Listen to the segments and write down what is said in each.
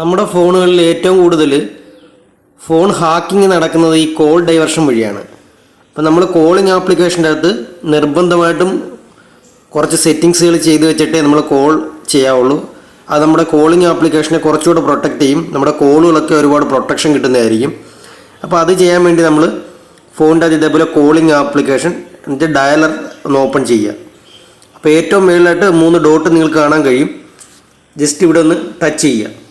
നമ്മുടെ ഫോണുകളിൽ ഏറ്റവും കൂടുതൽ ഫോൺ ഹാക്കിംഗ് നടക്കുന്നത് ഈ കോൾ ഡൈവർഷൻ വഴിയാണ്. അപ്പോൾ നമ്മൾ കോളിംഗ് ആപ്ലിക്കേഷന്റെ അകത്ത് നിർബന്ധമായിട്ടും കുറച്ച് സെറ്റിങ്സുകൾ ചെയ്തു വെച്ചിട്ടേ നമ്മൾ കോൾ ചെയ്യാവുള്ളൂ. അത് നമ്മുടെ കോളിംഗ് ആപ്ലിക്കേഷനെ കുറച്ചുകൂടെ പ്രൊട്ടക്റ്റ് ചെയ്യും. നമ്മുടെ കോളുകളൊക്കെ ഒരുപാട് പ്രൊട്ടക്ഷൻ കിട്ടുന്നതായിരിക്കും. അപ്പോൾ അത് ചെയ്യാൻ വേണ്ടി നമ്മൾ ഫോണിന്റെ അത് ഇതേപോലെ കോളിംഗ് ആപ്ലിക്കേഷൻ എന്നിട്ട് ഡയലർ ഒന്ന് ഓപ്പൺ ചെയ്യുക. അപ്പോൾ ഏറ്റവും മുകളിലായിട്ട് മൂന്ന് ഡോട്ട് നിങ്ങൾക്ക് കാണാൻ കഴിയും. ജസ്റ്റ് ഇവിടെ ഒന്ന് ടച്ച് ചെയ്യുക.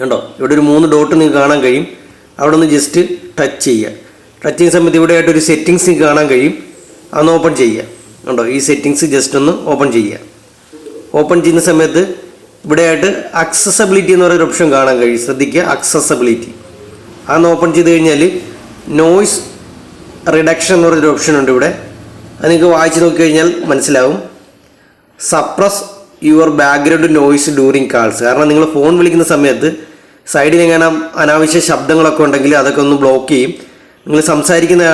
കണ്ടോ? ഇവിടെ ഒരു മൂന്ന് ഡോട്ട് നിങ്ങൾക്ക് കാണാൻ കഴിയും. അവിടെ ഒന്ന് ജസ്റ്റ് ടച്ച് ചെയ്യുക. ടച്ച് ചെയ്യുന്ന സമയത്ത് ഇവിടെ ആയിട്ട് ഒരു സെറ്റിങ്സ് നിങ്ങൾക്ക് കാണാൻ കഴിയും. അതൊന്ന് ഓപ്പൺ ചെയ്യുക. കണ്ടോ? ഈ സെറ്റിങ്സ് ജസ്റ്റ് ഒന്ന് ഓപ്പൺ ചെയ്യുക. ഓപ്പൺ ചെയ്യുന്ന സമയത്ത് ഇവിടെ ആയിട്ട് അക്സസബിലിറ്റി എന്ന് പറയുന്ന ഓപ്ഷൻ കാണാൻ കഴിയും. ശ്രദ്ധിക്കുക അക്സസബിലിറ്റി അതൊന്ന് ഓപ്പൺ ചെയ്ത് കഴിഞ്ഞാൽ നോയ്സ് റിഡക്ഷൻ എന്ന് പറയുന്നൊരു ഓപ്ഷൻ ഉണ്ട് ഇവിടെ. അത് നിങ്ങൾക്ക് വായിച്ച് നോക്കി കഴിഞ്ഞാൽ മനസ്സിലാവും. Suppress your background noise during calls. കാരണം നിങ്ങൾ ഫോൺ വിളിക്കുന്ന സമയത്ത് സൈഡിൽ എങ്ങനെ അനാവശ്യ ശബ്ദങ്ങളൊക്കെ ഉണ്ടെങ്കിൽ അതൊക്കെ ഒന്ന് ബ്ലോക്ക് ചെയ്യും. നിങ്ങൾ സംസാരിക്കുന്ന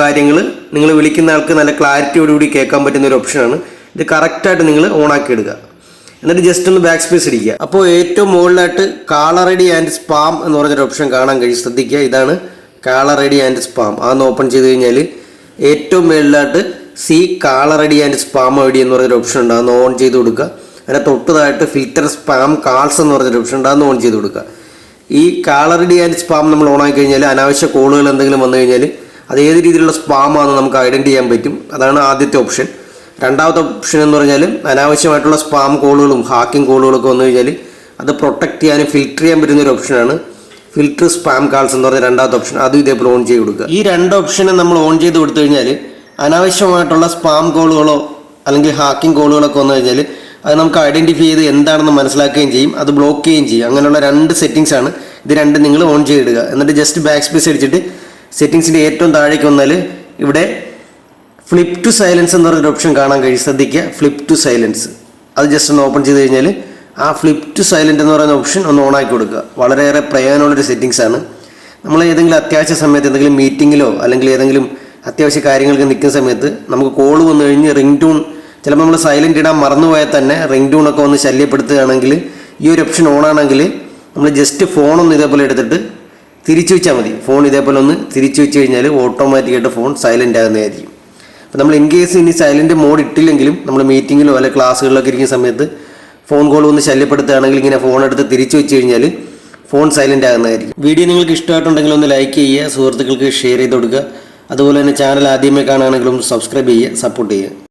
കാര്യങ്ങൾ നിങ്ങൾ വിളിക്കുന്ന ആൾക്ക് നല്ല ക്ലാരിറ്റിയോടുകൂടി കേൾക്കാൻ പറ്റുന്ന ഒരു ഓപ്ഷനാണ് ഇത് കറക്റ്റായിട്ട് നിങ്ങൾ ഓൺ ആക്കി ഇടുക. എന്നിട്ട് ജസ്റ്റ് ഒന്ന് ബാക്ക് സ്പേസ് ഇടിക്കുക. അപ്പോൾ ഏറ്റവും മുകളിലായിട്ട് കാളർ കാളറെഡി ആൻഡ് സ്പാം എന്ന് പറഞ്ഞൊരു ഓപ്ഷൻ കാണാൻ കഴിയും. ശ്രദ്ധിക്കുക ഇതാണ് caller caller ID and spam അതൊന്ന് ഓപ്പൺ ചെയ്ത് കഴിഞ്ഞാൽ ഏറ്റവും മുകളിലായിട്ട് see caller caller ID and spam I D എന്ന് പറഞ്ഞൊരു ഓപ്ഷൻ ഉണ്ട്. അതൊന്ന് ഓൺ ചെയ്ത് കൊടുക്കുക. അതിനെ തൊട്ടതായിട്ട് ഫിൽറ്റർ സ്പാം കാൾസ് എന്ന് പറഞ്ഞൊരു ഓപ്ഷൻ ഉണ്ട് ഓൺ ചെയ്ത് കൊടുക്കുക. ഈ കാളർ ഡി ആൻഡ് സ്പാം നമ്മൾ ഓൺ ആക്കി കഴിഞ്ഞാൽ അനാവശ്യ കോളുകൾ എന്തെങ്കിലും വന്നു കഴിഞ്ഞാൽ അത് ഏത് രീതിയിലുള്ള സ്പാമാണെന്ന് നമുക്ക് ഐഡന്റി ചെയ്യാൻ പറ്റും. അതാണ് ആദ്യത്തെ ഓപ്ഷൻ രണ്ടാമത്തെ ഓപ്ഷൻ എന്ന് പറഞ്ഞാൽ അനാവശ്യമായിട്ടുള്ള സ്പാം കോളുകളും ഹാക്കിംഗ് കോളുകളൊക്കെ വന്നു കഴിഞ്ഞാൽ അത് പ്രൊട്ടക്ട് ചെയ്യാനും ഫിൽറ്റർ ചെയ്യാൻ പറ്റുന്ന ഒരു ഓപ്ഷനാണ് ഫിൽറ്റർ സ്പാം കാൾസ് എന്ന് പറഞ്ഞ രണ്ടാമത്തെ ഓപ്ഷൻ അതും ഇതേപോലെ ഓൺ ചെയ്ത് കൊടുക്കുക. ഈ രണ്ട് ഓപ്ഷനും നമ്മൾ ഓൺ ചെയ്ത് കൊടുത്തു കഴിഞ്ഞാൽ അനാവശ്യമായിട്ടുള്ള സ്പാം കോളുകളോ അല്ലെങ്കിൽ ഹാക്കിംഗ് കോളുകളൊക്കെ വന്നു കഴിഞ്ഞാൽ അത് നമുക്ക് ഐഡന്റിഫൈ ചെയ്ത് എന്താണെന്ന് മനസ്സിലാക്കുകയും ചെയ്യും. അത് ബ്ലോക്ക് ചെയ്യുകയും ചെയ്യും. അങ്ങനെയുള്ള രണ്ട് സെറ്റിങ്സ് ആണ് ഇത് രണ്ടും നിങ്ങൾ ഓൺ ചെയ്തിടുക. എന്നിട്ട് ജസ്റ്റ് ബാക്ക് സ്പേസ് അടിച്ചിട്ട് സെറ്റിങ്സിന്റെ ഏറ്റവും താഴേക്ക് വന്നാൽ ഇവിടെ ഫ്ലിപ്പ് ടു സൈലൻസ് എന്ന് പറഞ്ഞൊരു ഓപ്ഷൻ കാണാൻ കഴിയും. ശ്രദ്ധിക്കുക. ഫ്ലിപ്പ് ടു സൈലൻസ് അത് ജസ്റ്റ് ഒന്ന് ഓപ്പൺ ചെയ്ത് കഴിഞ്ഞാൽ ആ ഫ്ലിപ്പ് ടു സൈലന്റ് എന്ന് പറയുന്ന ഓപ്ഷൻ ഒന്ന് ഓൺ ആക്കി കൊടുക്കുക. വളരെയേറെ പ്രയോജനമുള്ളൊരു സെറ്റിങ്സ് ആണ്. നമ്മൾ ഏതെങ്കിലും അത്യാവശ്യ സമയത്ത് എന്തെങ്കിലും മീറ്റിങ്ങിലോ അല്ലെങ്കിൽ ഏതെങ്കിലും അത്യാവശ്യ കാര്യങ്ങൾക്ക് നിൽക്കുന്ന സമയത്ത് നമുക്ക് കോൾ വന്നു കഴിഞ്ഞ് റിംഗ് ടൂൺ ചിലപ്പോൾ നമ്മൾ സൈലന്റ് ഇടാൻ മറന്നുപോയാൽ തന്നെ റിംഗ് ടൂൺ ഒക്കെ ഒന്ന് ശല്യപ്പെടുത്തുകയാണെങ്കിൽ ഈ ഒരു ഓപ്ഷൻ ഓൺ ആണെങ്കിൽ നമ്മൾ ജസ്റ്റ് ഫോണൊന്ന് ഇതേപോലെ എടുത്തിട്ട് തിരിച്ചു വെച്ചാൽ മതി. ഫോൺ ഇതേപോലെ ഒന്ന് തിരിച്ചു വെച്ച് കഴിഞ്ഞാൽ ഓട്ടോമാറ്റിക്കായിട്ട് ഫോൺ സൈലന്റ് ആകുന്നതായിരിക്കും അപ്പോൾ നമ്മൾ ഇൻ കേസ് ഇനി സൈലന്റ് മോഡ് ഇട്ടില്ലെങ്കിലും നമ്മൾ മീറ്റിങ്ങിലോ അല്ലെങ്കിൽ ക്ലാസ്സുകളിലൊക്കെ ഇരിക്കുന്ന സമയത്ത് ഫോൺ കോൾ ഒന്ന് ശല്യപ്പെടുത്തുകയാണെങ്കിൽ ഇങ്ങനെ ഫോൺ എടുത്ത് തിരിച്ചു വെച്ച് കഴിഞ്ഞാൽ ഫോൺ സൈലന്റ് ആകുന്നതായിരിക്കും വീഡിയോ നിങ്ങൾക്ക് ഇഷ്ടമായിട്ടുണ്ടെങ്കിൽ ഒന്ന് ലൈക്ക് ചെയ്യുക സുഹൃത്തുക്കൾക്ക് ഷെയർ ചെയ്ത് കൊടുക്കുക. അതുപോലെ തന്നെ ചാനൽ ആദ്യമേ കാണുകയാണെങ്കിലും സബ്സ്ക്രൈബ് ചെയ്യുക സപ്പോർട്ട് ചെയ്യുക.